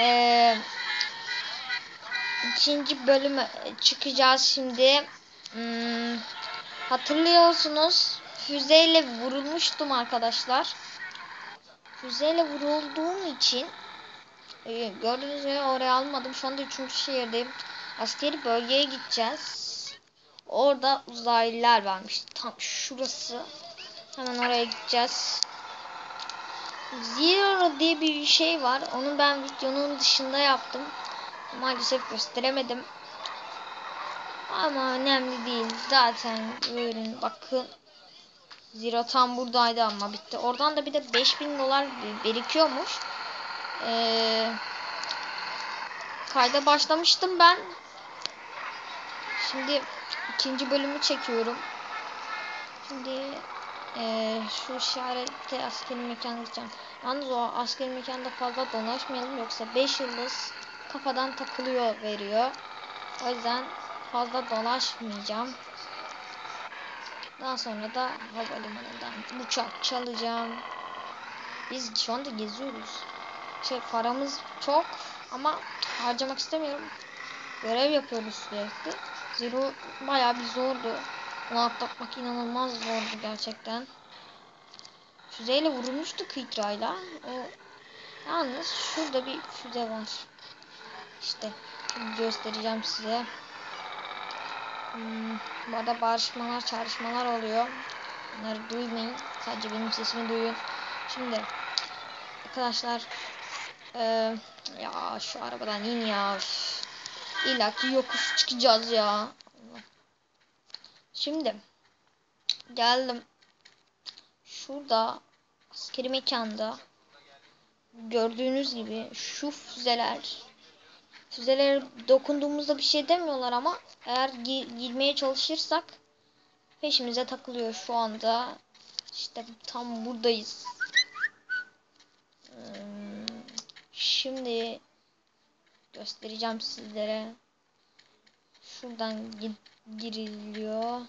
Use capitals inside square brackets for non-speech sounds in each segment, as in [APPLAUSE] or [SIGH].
Ee, ikinci bölüme çıkacağız şimdi. Hmm, hatırlıyorsunuz füzeyle vurulmuştum arkadaşlar. Füzeyle vurulduğum için e, gördüğünüz üzere oraya almadım. Şu anda 3. şehirdeyim. Askeri bölgeye gideceğiz. Orada uzaylılar varmış. Tam şurası. Hemen oraya gideceğiz. Zero diye bir şey var. Onu ben videonun dışında yaptım. Maalesef gösteremedim. Ama önemli değil. Zaten buyurun bakın. Zero tam buradaydı ama bitti. Oradan da bir de 5000 dolar birikiyormuş. Ee, kayda başlamıştım ben. Şimdi ikinci bölümü çekiyorum. Şimdi ee, şu işarette askeri mekan gideceğim. Yalnız o askeri mekanda fazla dolaşmayalım yoksa 5 yıldız kafadan takılıyor veriyor. O yüzden fazla dolaşmayacağım. Daha sonra da havalimanından uçak çalacağım. Biz şu anda geziyoruz. Şey paramız çok ama harcamak istemiyorum. Görev yapıyoruz sürekli. Zero bayağı bir zordu. Onu atlatmak inanılmaz zordu gerçekten. Füzeyle vurulmuştu Kıtra'yla. O yalnız şurada bir füze var. İşte şimdi göstereceğim size. Hmm, bu arada barışmalar, çağrışmalar oluyor. Bunları duymayın. Sadece benim sesimi duyun. Şimdi arkadaşlar ee, ya şu arabadan in ya. İlla ki yokuş çıkacağız ya. Şimdi geldim. Şurada askeri mekanda gördüğünüz gibi şu füzeler füzelere dokunduğumuzda bir şey demiyorlar ama eğer gi girmeye çalışırsak peşimize takılıyor şu anda. İşte tam buradayız. Hmm, şimdi göstereceğim sizlere. Şuradan giriliyor.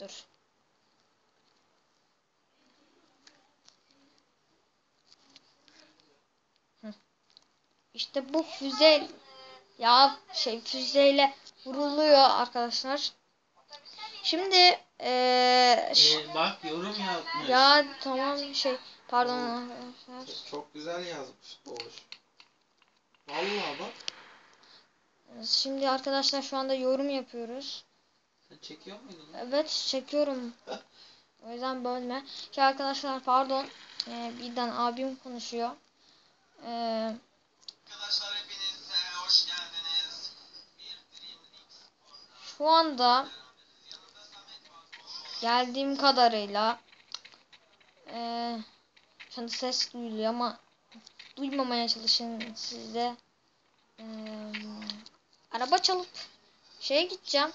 Dur. İşte bu füze ya şey füzeyle vuruluyor arkadaşlar. Şimdi ee, Ee, bak yorum yapmış. ya tamam şey pardon arkadaşlar. Çok güzel yazmış Doğuş. Vallahi bak. Şimdi arkadaşlar şu anda yorum yapıyoruz. Çekiyor muydun? lan? Evet çekiyorum. O yüzden bölme. Ki arkadaşlar pardon. Ee, birden abim konuşuyor. Ee, Arkadaşlar hepiniz e, hoş geldiniz. Şu anda geldiğim kadarıyla ee, şu anda ses duyuluyor ama duymamaya çalışın siz de. Ee, araba çalıp şeye gideceğim.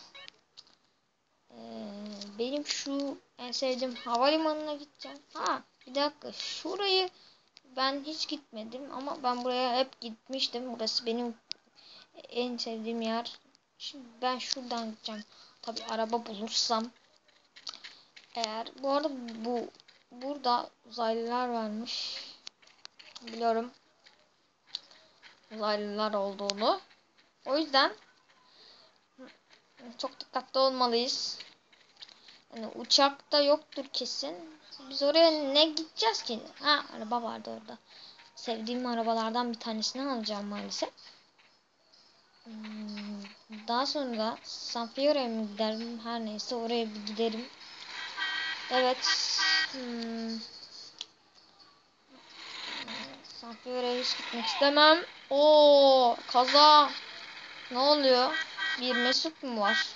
Ee, benim şu en sevdiğim havalimanına gideceğim. Ha bir dakika şurayı ben hiç gitmedim ama ben buraya hep gitmiştim. Burası benim en sevdiğim yer. Şimdi ben şuradan gideceğim. Tabi araba bulursam. Eğer bu arada bu burada uzaylılar varmış. Biliyorum. Uzaylılar olduğunu. O yüzden çok dikkatli olmalıyız. Yani uçakta yoktur kesin. Biz oraya ne gideceğiz ki? Ha araba vardı orada. Sevdiğim arabalardan bir tanesini alacağım maalesef. Hmm, Daha sonra Sanfiore'ye mi giderim? Her neyse oraya bir giderim. Evet. Hmm. Sanfiore'ye hiç gitmek istemem. Oo kaza. Ne oluyor? Bir Mesut mu var?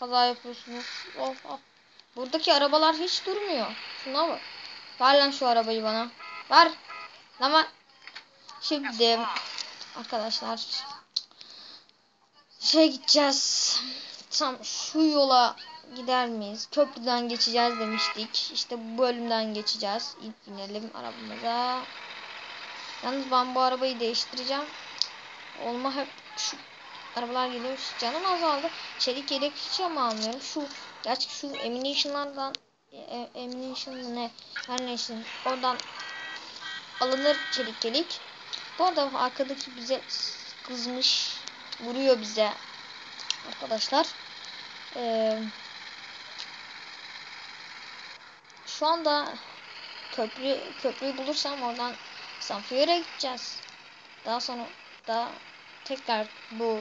Kaza yapıyorsunuz. Of of. Buradaki arabalar hiç durmuyor. Şuna bak. Ver lan şu arabayı bana. Ver. Ver. Şimdi arkadaşlar şey gideceğiz. Tam şu yola gider miyiz? Köprüden geçeceğiz demiştik. İşte bu bölümden geçeceğiz. İlk binelim arabamıza. Yalnız ben bu arabayı değiştireceğim. Olma hep şu arabalar geliyor. Canım azaldı. Çelik yelek hiç ama almıyorum. Şu gerçi şu emination'lardan e, Ammunition mı ne her neyse oradan alınır çelik yelik. Bu arada arkadaki bize kızmış vuruyor bize arkadaşlar. Ee, şu anda köprü köprüyü bulursam oradan Sanfier'e gideceğiz. Daha sonra da tekrar bu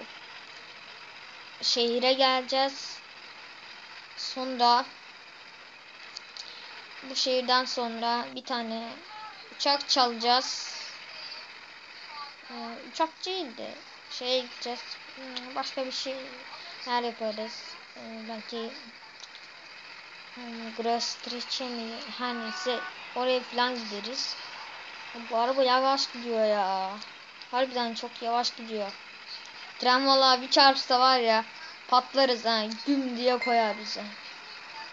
şehire geleceğiz. Sonra bu şehirden sonra bir tane uçak çalacağız. Ee, uçak değildi. Şeye gideceğiz. Hmm, Başka bir şey yer yaparız. Ee, belki hmm, Grastriçe mi? Her neyse oraya falan gideriz. Bu araba yavaş gidiyor ya. Harbiden çok yavaş gidiyor. Tren valla bir çarpsa var ya patlarız ha. Güm diye koyar bize.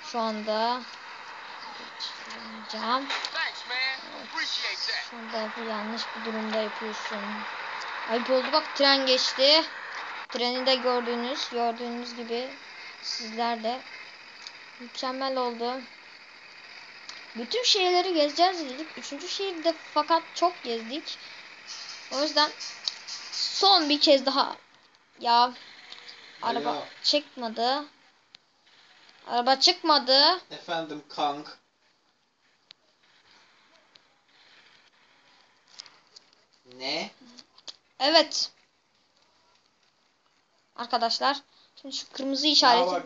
Şu anda geçireceğim. Thanks, man. Appreciate that. Şu anda bu yanlış bir durumda yapıyorsun. Ayıp oldu bak tren geçti. Treni de gördüğünüz gördüğünüz gibi sizler de mükemmel oldu. Bütün şehirleri gezeceğiz dedik. Üçüncü şehirde fakat çok gezdik. O yüzden son bir kez daha ya araba Alo. çıkmadı. Araba çıkmadı. Efendim kank. Ne? Evet. Arkadaşlar şimdi şu kırmızı Ya işareti bak,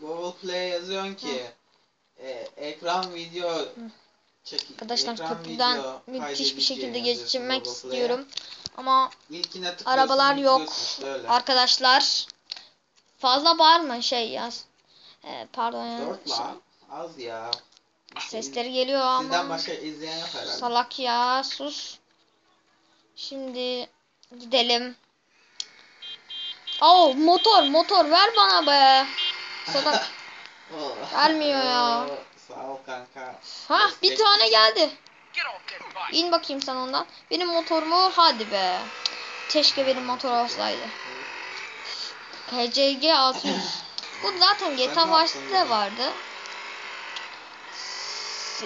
Google Play yazıyorsun ki e, ekran video çek Arkadaşlar ekran köprüden video müthiş bir şekilde Play'e. istiyorum. Ama arabalar yok. öyle. Arkadaşlar fazla bağırma şey yaz. Ee, pardon ya. Dört la. Az ya. Sesleri geliyor Sizden ama. başka izleyen yok herhalde. Salak ya sus. Şimdi gidelim. Oh motor motor ver bana be. Salak. [LAUGHS] Oh. Vermiyor ya. [LAUGHS] Sağ ol kanka. Ha bir tane geldi. İn bakayım sen ondan. Benim motorumu hadi be. Keşke benim motor olsaydı. PCG 600. Bu zaten GTA ne Vice yaptın City'de ya? vardı.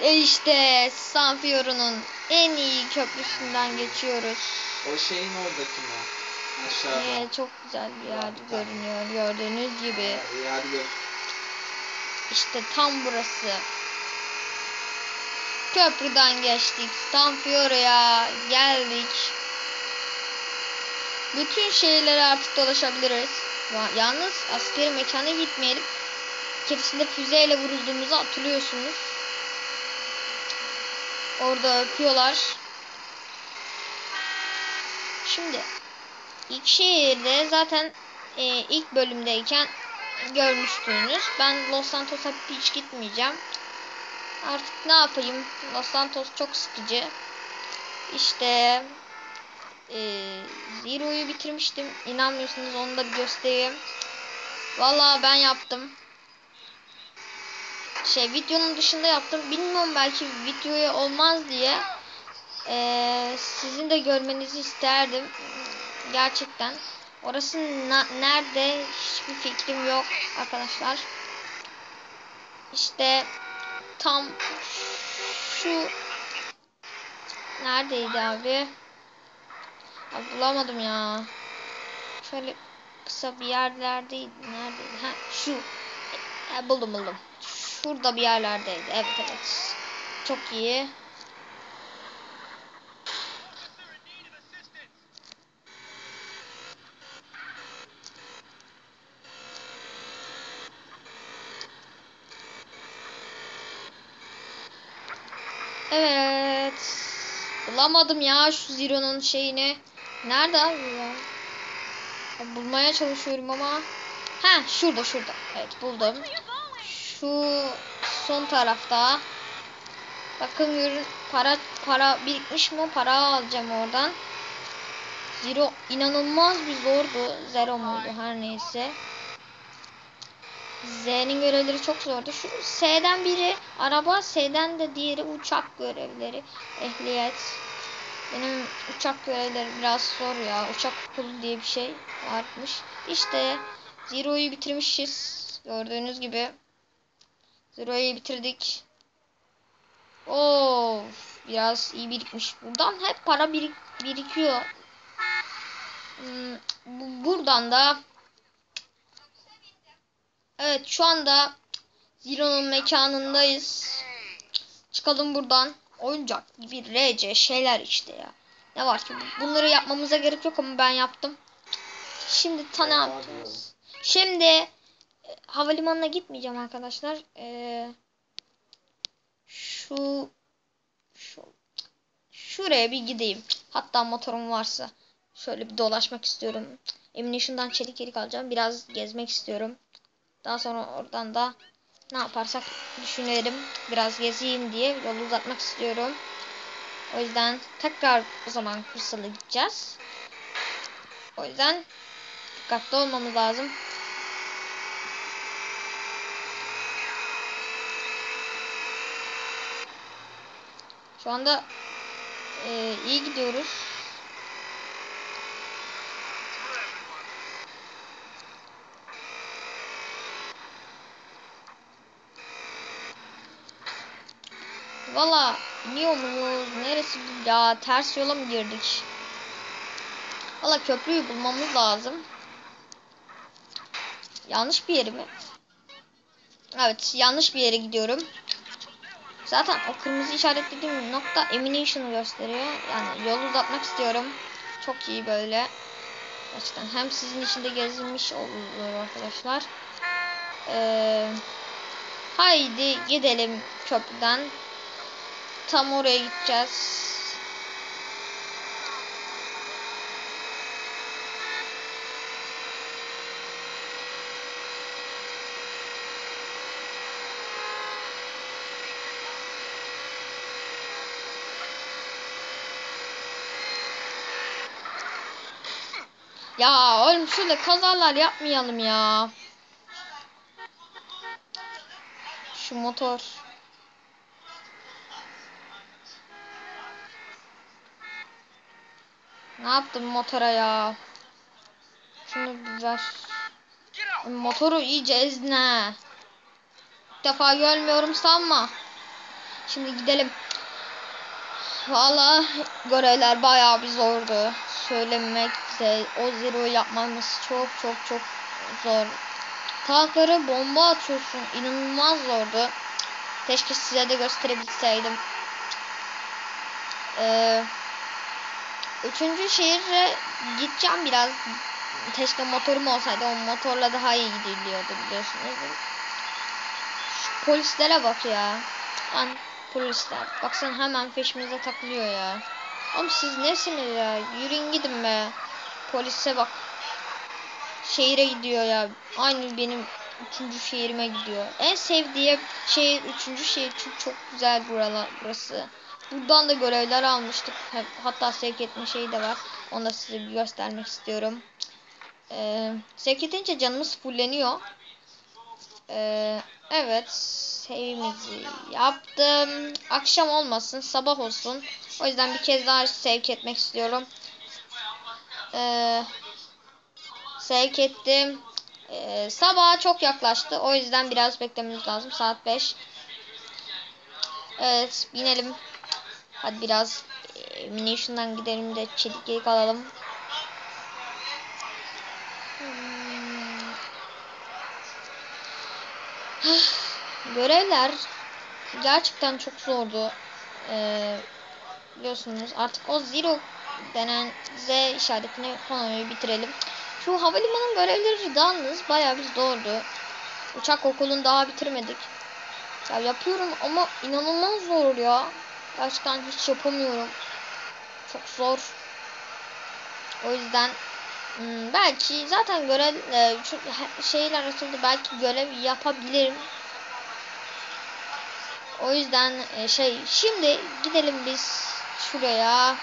E işte San Fioru'nun en iyi köprüsünden geçiyoruz. O şeyin oradaki mi? Aşağıda. Ee, çok güzel bir yer görünüyor gördüğünüz gibi. Gör. İşte tam burası. Köprüden geçtik. San Fioru'ya geldik. Bütün şehirlere artık dolaşabiliriz. Yalnız askeri mekana gitmeyelim. Keresinde füzeyle vurulduğumuzu hatırlıyorsunuz. Orada öpüyorlar. Şimdi ilk şehirde zaten e, ilk bölümdeyken görmüştünüz. Ben Los Santos'a hiç gitmeyeceğim. Artık ne yapayım? Los Santos çok sıkıcı. İşte e, Zero'yu bitirmiştim. İnanmıyorsunuz onu da bir göstereyim. Vallahi ben yaptım. Şey videonun dışında yaptım. Bilmiyorum belki videoya olmaz diye. E, sizin de görmenizi isterdim. Gerçekten. Orası nerede hiçbir fikrim yok arkadaşlar. İşte tam şu neredeydi abi? Ya bulamadım ya. Şöyle kısa bir yerlerdeydi. Neredeydi? Ha şu. E, buldum buldum. Şurada bir yerlerdeydi. Evet evet. Çok iyi. Evet. Bulamadım ya şu Zero'nun şeyini. Nerede abi ya? Ya Bulmaya çalışıyorum ama. Ha şurada şurada. Evet buldum. Şu son tarafta. Bakın görün para para birikmiş mi? Para alacağım oradan. Zero inanılmaz bir zordu. Zero muydu her neyse. Z'nin görevleri çok zordu. Şu S'den biri araba, S'den de diğeri uçak görevleri. Ehliyet. Benim uçak görevleri biraz zor ya. Uçak okulu diye bir şey varmış. İşte Zero'yu bitirmişiz. Gördüğünüz gibi. Zero'yu bitirdik. Oo, biraz iyi birikmiş. Buradan hep para birik birikiyor. Hmm, bu- buradan da Evet şu anda Zero'nun mekanındayız. Çıkalım buradan. Oyuncak gibi RC şeyler işte ya. Ne var ki bunları yapmamıza gerek yok ama ben yaptım. Şimdi ta ne Evet, yapacağız? Şimdi e, havalimanına gitmeyeceğim arkadaşlar. Ee, şu şu şuraya bir gideyim. Hatta motorum varsa şöyle bir dolaşmak istiyorum. Ammunition'dan çelik yelek alacağım. Biraz gezmek istiyorum. Daha sonra oradan da ne yaparsak düşünelim. Biraz gezeyim diye yolu uzatmak istiyorum. O yüzden tekrar o zaman Kırsal'a gideceğiz. O yüzden dikkatli olmamız lazım. Şu anda e, iyi gidiyoruz. Valla iniyor? Neresi ya? Ters yola mı girdik? Valla köprüyü bulmamız lazım. Yanlış bir yeri mi? Evet yanlış bir yere gidiyorum. Zaten o kırmızı işaretlediğim nokta Emination'ı gösteriyor. Yani yol uzatmak istiyorum. Çok iyi böyle. Gerçekten hem sizin için de gezilmiş olur arkadaşlar. Ee, haydi gidelim köprüden. Tam oraya gideceğiz. Ya oğlum şöyle kazalar yapmayalım ya. Şu motor. Ne yaptın motora ya? Şunu bir ver. Motoru iyice ezne. İlk defa görmüyorum sanma. Şimdi gidelim. Valla görevler bayağı bir zordu. Söylemekse o zero yapmamız çok çok çok zor. Tankları bomba atıyorsun. İnanılmaz zordu. Keşke size de gösterebilseydim. Ee, üçüncü şehire gideceğim biraz. Keşke motorum olsaydı. O motorla daha iyi gidiliyordu biliyorsunuz. Şu polislere bak ya. Lan polisler. Baksana hemen peşimize takılıyor ya. Oğlum siz nesiniz ya? Yürüyün gidin be. Polise bak. Şehire gidiyor ya. Aynı benim üçüncü şehrime gidiyor. En sevdiğim şehir üçüncü şehir çünkü çok güzel buralar burası. Buradan da görevler almıştık. Hatta sevk etme şeyi de var. Onu da size bir göstermek istiyorum. Ee, sevk edince canımız fulleniyor. Ee, evet. Sevimizi yaptım. Akşam olmasın. Sabah olsun. O yüzden bir kez daha sevk etmek istiyorum. Ee, sevk ettim. Ee, sabaha çok yaklaştı. O yüzden biraz beklememiz lazım. Saat 5. Evet binelim. Hadi biraz e, munition'dan gidelim de çelik yelek alalım. Hmm. [SIGHS] Görevler gerçekten çok zordu. Ee, biliyorsunuz artık o zero denen Z işaretini konuyu bitirelim. Şu havalimanı görevleri yalnız bayağı bir zordu. Uçak okulunu daha bitirmedik. Ya yapıyorum ama inanılmaz zor ya. Gerçekten hiç yapamıyorum. Çok zor. O yüzden hmm, belki zaten görev e, şu şeyler açıldı. Belki görev yapabilirim. O yüzden e, şey şimdi gidelim biz şuraya.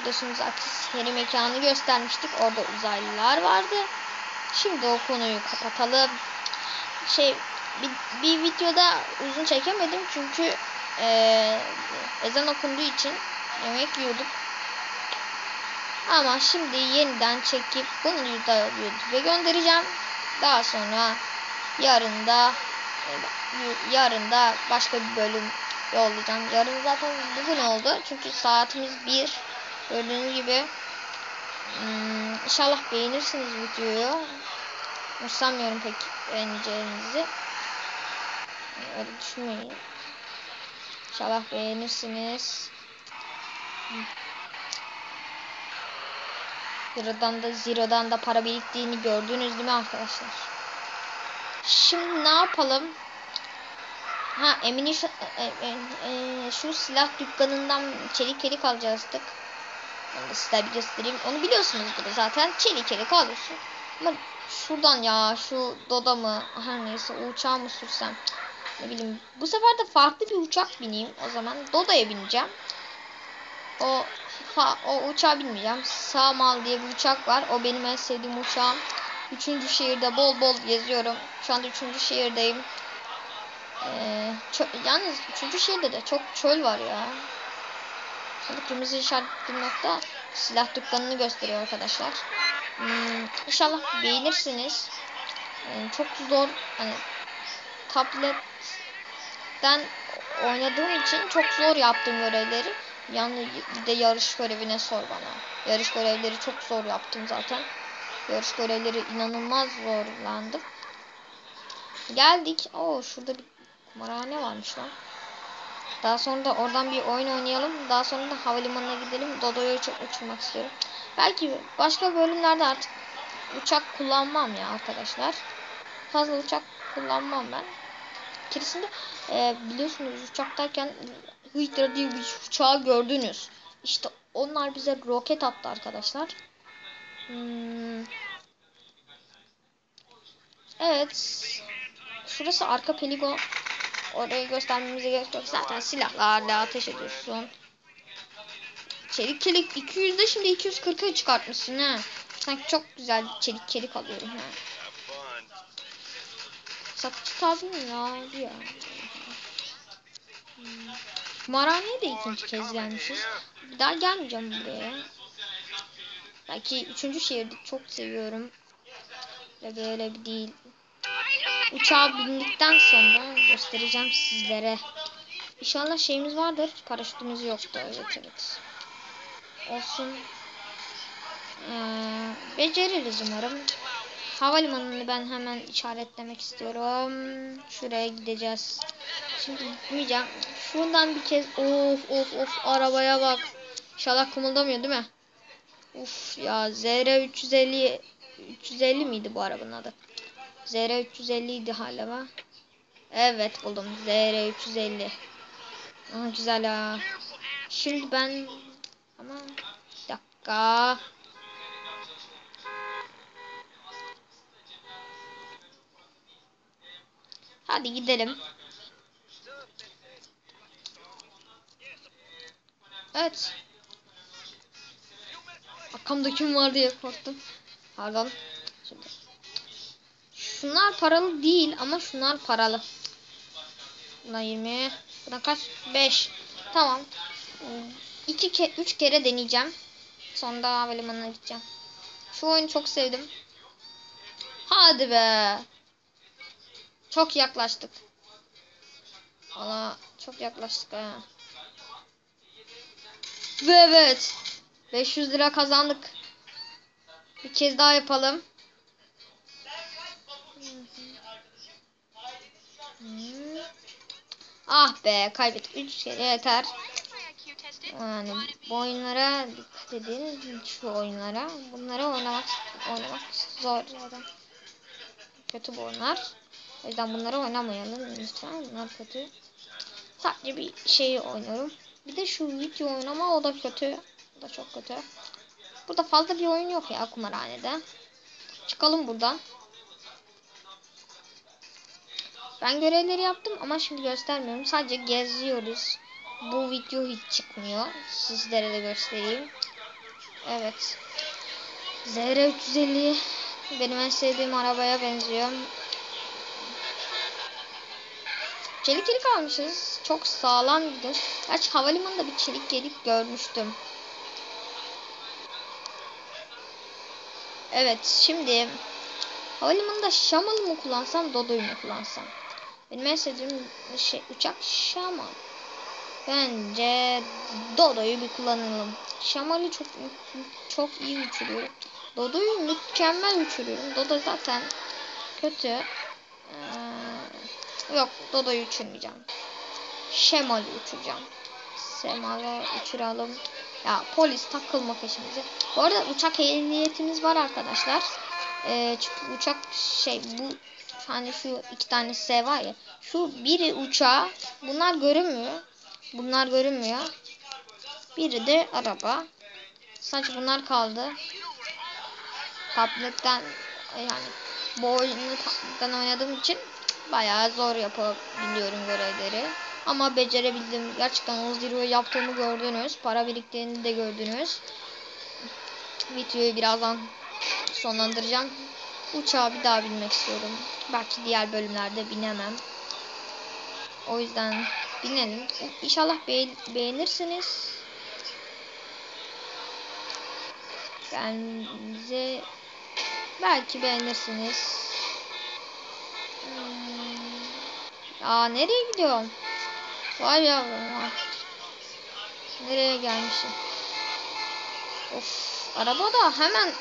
Biliyorsunuz Akis yeni mekanı göstermiştik. Orada uzaylılar vardı. Şimdi o konuyu kapatalım. Şey bir, bir videoda uzun çekemedim çünkü e, ezan okunduğu için yemek yiyorduk. Ama şimdi yeniden çekip bunu da YouTube'a göndereceğim. Daha sonra yarın da Ee, Yarın da başka bir bölüm yollayacağım. Yarın zaten bugün oldu. Çünkü saatimiz 1. Gördüğünüz gibi. Hmm, inşallah beğenirsiniz videoyu. Sanmıyorum pek beğeneceğinizi. Öyle düşünmeyin. İnşallah beğenirsiniz. Zero'dan da Zero'dan da para biriktiğini gördünüz değil mi arkadaşlar? Şimdi ne yapalım? Ha Emin'i şu, e, e, e, şu silah dükkanından çelik çelik alacaktık. Onu da size bir göstereyim. Onu biliyorsunuzdur zaten. Çelik çelik alıyorsun. Ama şuradan ya şu Doda mı her neyse uçağı mı sürsem ne bileyim. Bu sefer de farklı bir uçak bineyim o zaman. Doda'ya bineceğim. O fa, o uçağa binmeyeceğim. Samal diye bir uçak var. O benim en sevdiğim uçağım. Üçüncü şehirde bol bol geziyorum. Şu anda üçüncü şehirdeyim. Ee, yalnız üçüncü şehirde de çok çöl var ya. Şurada kırmızı işaretli nokta silah dükkanını gösteriyor arkadaşlar. Hmm, inşallah beğenirsiniz. Ee, çok zor hani tabletten oynadığım için çok zor yaptım görevleri. Yani bir de yarış görevine sor bana. Yarış görevleri çok zor yaptım zaten. Yarış görevleri inanılmaz zorlandım. Geldik. Oo şurada bir kumarhane varmış lan. Daha sonra da oradan bir oyun oynayalım. Daha sonra da havalimanına gidelim. Dodo'yu çok uçurmak istiyorum. Belki başka bölümlerde artık uçak kullanmam ya arkadaşlar. Fazla uçak kullanmam ben. Keresinde e, biliyorsunuz uçaktayken Hydra diye bir uçağı gördünüz. İşte onlar bize roket attı arkadaşlar. Hmm. Evet. Şurası arka poligon. Orayı göstermemize gerek yok. Zaten silahlarla ateş ediyorsun. Çelik çelik 200'de şimdi 240'a çıkartmışsın ha. Sanki çok güzel çelik çelik alıyorum ha. Satıcı tabi mi ya? Hmm. Kumarhaneye de ikinci kez gelmişiz. Bir daha gelmeyeceğim buraya. Belki üçüncü şehirde çok seviyorum. Ve böyle bir değil. Uçağa bindikten sonra göstereceğim sizlere. İnşallah şeyimiz vardır. Paraşütümüz yoktu. Evet evet. Olsun. Ee, beceririz umarım. Havalimanını ben hemen işaretlemek istiyorum. Şuraya gideceğiz. Şimdi gitmeyeceğim. Şuradan bir kez of of of arabaya bak. İnşallah kımıldamıyor değil mi? Uf ya ZR 350 350 miydi bu arabanın adı? ZR 350 idi hala. Evet buldum. ZR 350. Aa, güzel ha. Şimdi ben ama bir dakika. Hadi gidelim. Evet. Arkamda kim var diye korktum. Pardon. Şimdi. Şunlar paralı değil ama şunlar paralı. Buna 20. Buna kaç? 5. Tamam. 2 ke 3 kere deneyeceğim. Sonra havalimanına gideceğim. Şu oyunu çok sevdim. Hadi be. Çok yaklaştık. Valla çok yaklaştık ha. Ve evet. 500 lira kazandık. Bir kez daha yapalım. Ah be kaybettik. 3 kere yeter. Yani bu oyunlara dikkat edin. Şu oyunlara. Bunları oynamak oynamak zor. Kötü bu oyunlar. O yüzden bunları oynamayalım lütfen. Bunlar kötü. Sadece bir şeyi oynuyorum. Bir de şu video oynama o da kötü. O da çok kötü. Burada fazla bir oyun yok ya kumarhanede. Çıkalım buradan. Ben görevleri yaptım ama şimdi göstermiyorum. Sadece geziyoruz. Bu video hiç çıkmıyor. Sizlere de göstereyim. Evet. ZR 350 benim en sevdiğim arabaya benziyor. Çelik gelik almışız. Çok sağlam gidiyor. Gerçi havalimanında bir çelik gelik görmüştüm. Evet şimdi havalimanında Şamalı mı kullansam Dodo'yu mu kullansam? Benim en sevdiğim şey uçak Şaman. Bence Dodo'yu bir kullanalım. Şamal'i çok çok iyi uçuruyorum. Dodo'yu mükemmel uçuruyorum. Dodo zaten kötü. Ee, yok Dodo'yu uçurmayacağım. Şemal'i uçuracağım. Şemal'i uçuralım. Ya polis takılma peşimize. Bu arada uçak ehliyetimiz var arkadaşlar. Ee, çünkü uçak şey bu hani şu iki tane S var ya. Şu biri uçağı bunlar görünmüyor. Bunlar görünmüyor. Biri de araba. Sadece bunlar kaldı. Tabletten yani bu oyunu tabletten oynadığım için bayağı zor yapabiliyorum görevleri. Ama becerebildim. Gerçekten o zirve yaptığımı gördünüz. Para biriktiğini de gördünüz. Videoyu birazdan sonlandıracağım. Uçağa bir daha binmek istiyorum. Belki diğer bölümlerde binemem. O yüzden binelim. İnşallah beğen beğenirsiniz. Bence belki beğenirsiniz. Hmm. Aa nereye gidiyorum? Vay yavrum vay. Nereye gelmişim? Of araba da hemen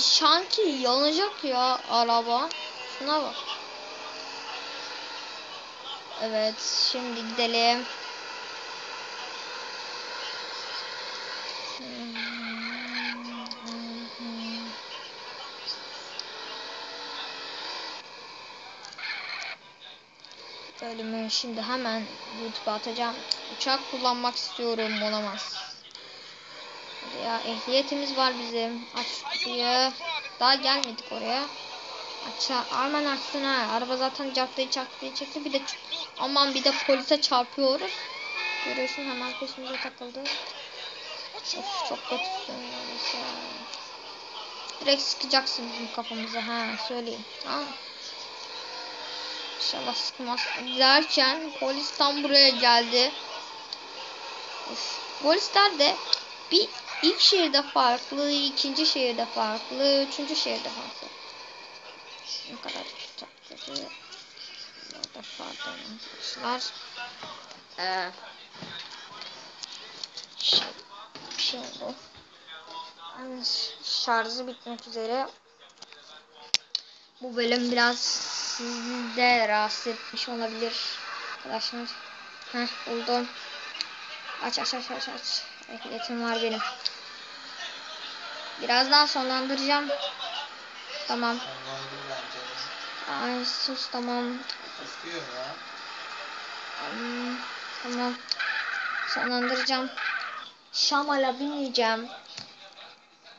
sanki yanacak ya araba. Şuna bak. Evet şimdi gidelim. Bölümü şimdi hemen YouTube'a atacağım. Uçak kullanmak istiyorum olamaz. Ya ehliyetimiz var bizim. Aç kapıyı. Daha gelmedik oraya. Aç Arman açsın ha. Araba zaten caddeye caddeye çekti. Bir de aman bir de polise çarpıyoruz. Görüyorsun hemen peşimize takıldı. Of çok kötüsün ya. Direkt sıkacaksın bizim kafamıza ha söyleyeyim. Ha. İnşallah sıkmaz. Derken polis tam buraya geldi. Of. Polisler de bir ilk şehirde farklı, ikinci şehirde farklı, üçüncü şehirde farklı. Ne kadar tatlı. Burada pardon arkadaşlar. Ee, şey, şarjı bitmek üzere. Bu bölüm biraz sizi de rahatsız etmiş olabilir arkadaşlar. Heh buldum. Aç aç aç aç aç. Ehliyetim var benim. Birazdan sonlandıracağım. Tamam. Ay sus tamam. Hmm, tamam. Sonlandıracağım. Şamal'a bineceğim.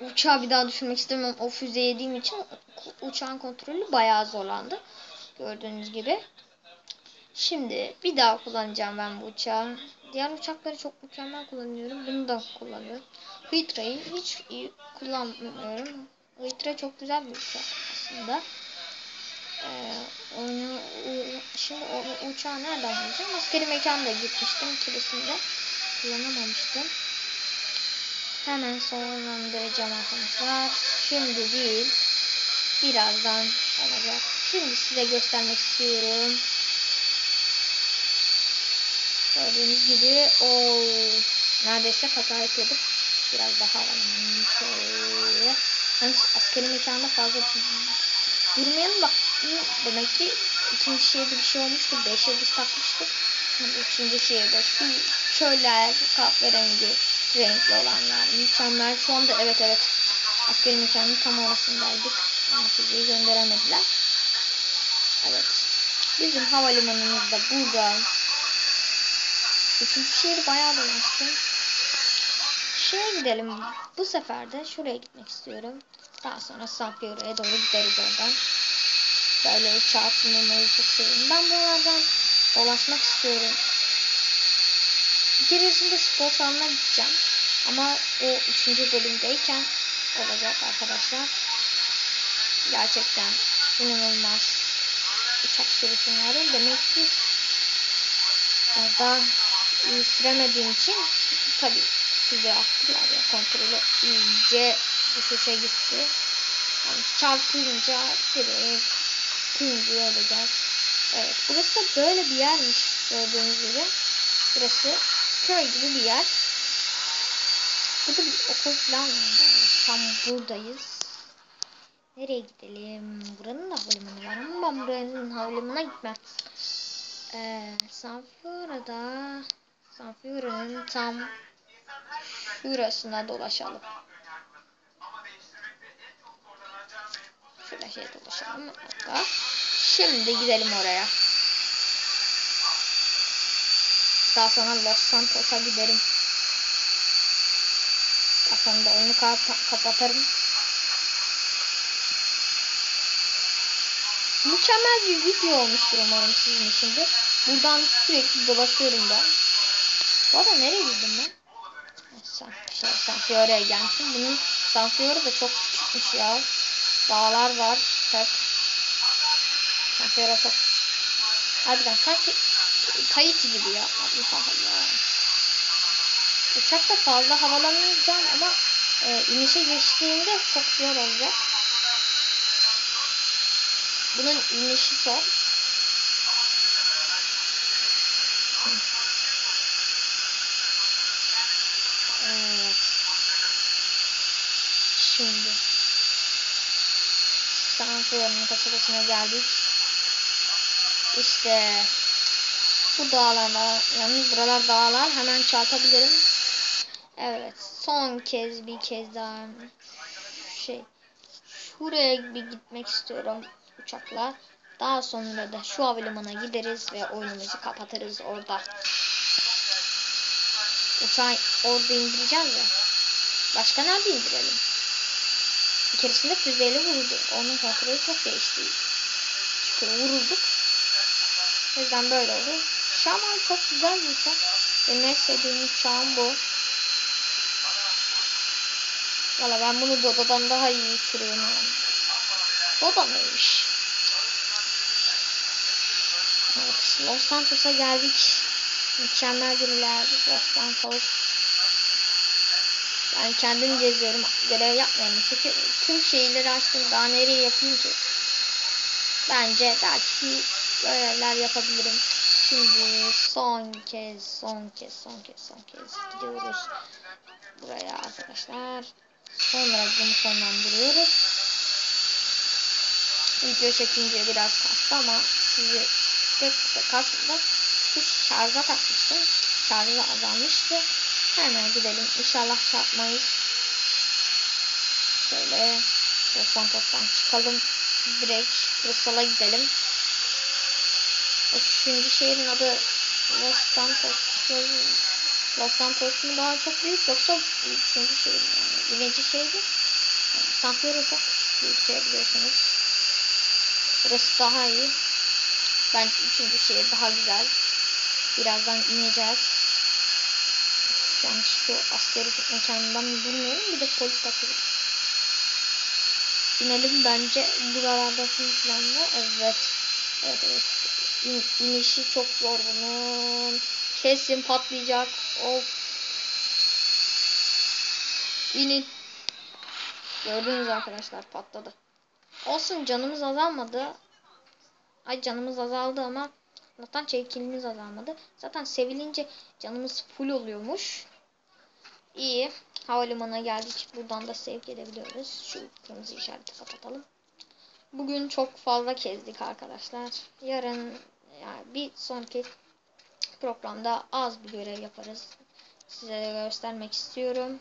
Uçağı bir daha düşürmek istemiyorum. O füze yediğim için uçağın kontrolü bayağı zorlandı. Gördüğünüz gibi. Şimdi bir daha kullanacağım ben bu uçağı. Diğer uçakları çok mükemmel kullanıyorum. Bunu da kullanıyorum. Hydra'yı hiç iyi kullanmıyorum. Hydra çok güzel bir uçak aslında. Ee, onu, şimdi o uçağı nereden bulacağım? Askeri mekanda gitmiştim kilisinde. Kullanamamıştım. Hemen sonlandıracağım arkadaşlar. Şimdi değil. Birazdan olacak. Şimdi size göstermek istiyorum. Gördüğünüz gibi o neredeyse kaza yapıyorduk. Biraz daha alalım. Şöyle. Hani askeri mekanda fazla durmayalım da demek ki ikinci şehirde bir şey olmuştu. Beş yıldız takmıştık. Şimdi üçüncü şehirde şu çöller kahverengi renkli olanlar mükemmel. Şu anda evet evet askeri mekanın tam orasındaydık. Ama füzeyi gönderemediler. Evet. Bizim havalimanımız da burada. Üçüncü şehri bayağı dolaştım. Şeye gidelim. Bu sefer de şuraya gitmek istiyorum. Daha sonra Sanfiore'ye doğru gideriz oradan. Böyle uçağa atlamayı çok seviyorum. Ben buralardan dolaşmak istiyorum. Bir keresinde spor salonuna gideceğim. Ama o üçüncü bölümdeyken olacak arkadaşlar. Gerçekten inanılmaz uçak sürüşüm var. Demek ki daha iyi süremediğim için tabi size attılar ya kontrolü iyice düşüşe gitti. Yani çarpınca direkt ikinci olacak. Evet burası da böyle bir yermiş gördüğünüz gibi. Burası köy gibi bir yer. Burada bir okul falan var. Tam buradayız. Nereye gidelim? Buranın havalimanı var ama ben buranın havalimanına gitmem. Ee, Sanfiora'da Sanfiora'nın tam şurasına dolaşalım. Şurada şey dolaşalım. Hatta şimdi gidelim oraya. Daha sonra Los Santos'a giderim. Daha sonra da oyunu kapa- kapatırım. Mükemmel bir video olmuştur umarım sizin için de. Buradan sürekli dolaşıyorum ben. Bu arada nereye girdim ben? San, şey, Sanfiora'ya gelmişim. Bunun Sanfiora da çok küçükmüş ya. Dağlar var hep. Sanfiora çok Harbiden sanki kayıt gibi ya. Allah Allah. Uçakta fazla havalanmayacağım ama e, inişe geçtiğinde çok zor olacak. Bunun inişi zor. Evet. Şimdi Sanfiora'nın kasabasına geldik. İşte bu dağlarda yalnız buralar dağlar hemen çarpabilirim. Evet son kez bir kez daha şey şuraya bir gitmek istiyorum uçakla. Daha sonra da şu havalimanına gideriz ve oyunumuzu kapatırız orada. Uçağı orada indireceğiz ya. Başka nerede indirelim? Bir keresinde füzeyle vuruldu. Onun kontrolü çok değişti. Çünkü vurulduk. O yüzden böyle oldu. Şaman çok güzel bir uçak. Benim en sevdiğim uçağım bu. Valla ben bunu Doda'dan daha iyi uçuruyorum yani. Doda neymiş? Evet, Los Santos'a geldik. Mükemmel yer. Los Santos. Ben kendim geziyorum. Görev yapmıyorum. Çünkü tüm şeyleri açtım. Daha nereye yapayım ki? Bence belki görevler yapabilirim. Şimdi son kez, son kez, son kez, son kez gidiyoruz. Buraya arkadaşlar. Sonra bunu sonlandırıyoruz. Video çekince biraz kastı ama sizi pek de kasmadı. Çünkü şarja takmıştım. Şarjı azalmıştı. Hemen gidelim. İnşallah çarpmayız. Şöyle Los Santos'tan çıkalım. Direkt Bristol'a gidelim. Üçüncü şehrin adı Los Santos. Los Santos mu daha çok büyük yoksa üçüncü şehir mi yani? Birinci şehri yani Santiago çok küçük bir ülke biliyorsunuz. Burası daha iyi. Bence üçüncü şehir daha güzel. Birazdan ineceğiz. Yani şu askeri mekanından bilmiyorum. Bir de polis takılır. İnelim bence buralarda falan. Evet. Evet evet. İn, inişi çok zor bunun. Kesin patlayacak. Of. İnin. Gördünüz arkadaşlar patladı. Olsun canımız azalmadı. Ay canımız azaldı ama Allah'tan çekilimiz azalmadı. Zaten sevilince canımız full oluyormuş. İyi. Havalimanına geldik. Buradan da sevk edebiliyoruz. Şu kırmızı işareti kapatalım. Bugün çok fazla kezdik arkadaşlar. Yarın yani bir sonraki programda az bir görev yaparız. Size de göstermek istiyorum.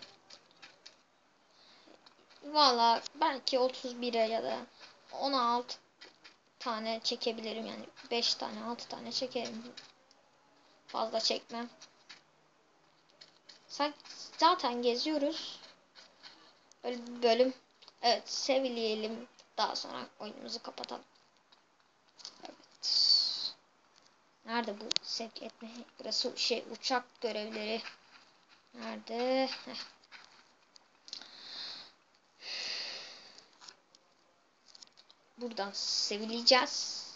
Valla belki 31'e ya da 16 tane çekebilirim yani 5 tane 6 tane çekerim. Fazla çekmem. Zaten geziyoruz. Böyle bir bölüm. Evet sevileyelim. Daha sonra oyunumuzu kapatalım. Evet. Nerede bu sevk etme? Burası şey uçak görevleri. Nerede? Buradan sevileceğiz.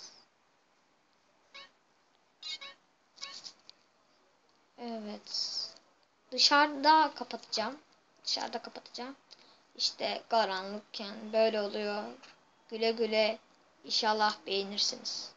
Evet. Dışarıda kapatacağım. Dışarıda kapatacağım. İşte karanlıkken böyle oluyor. Güle güle. İnşallah beğenirsiniz.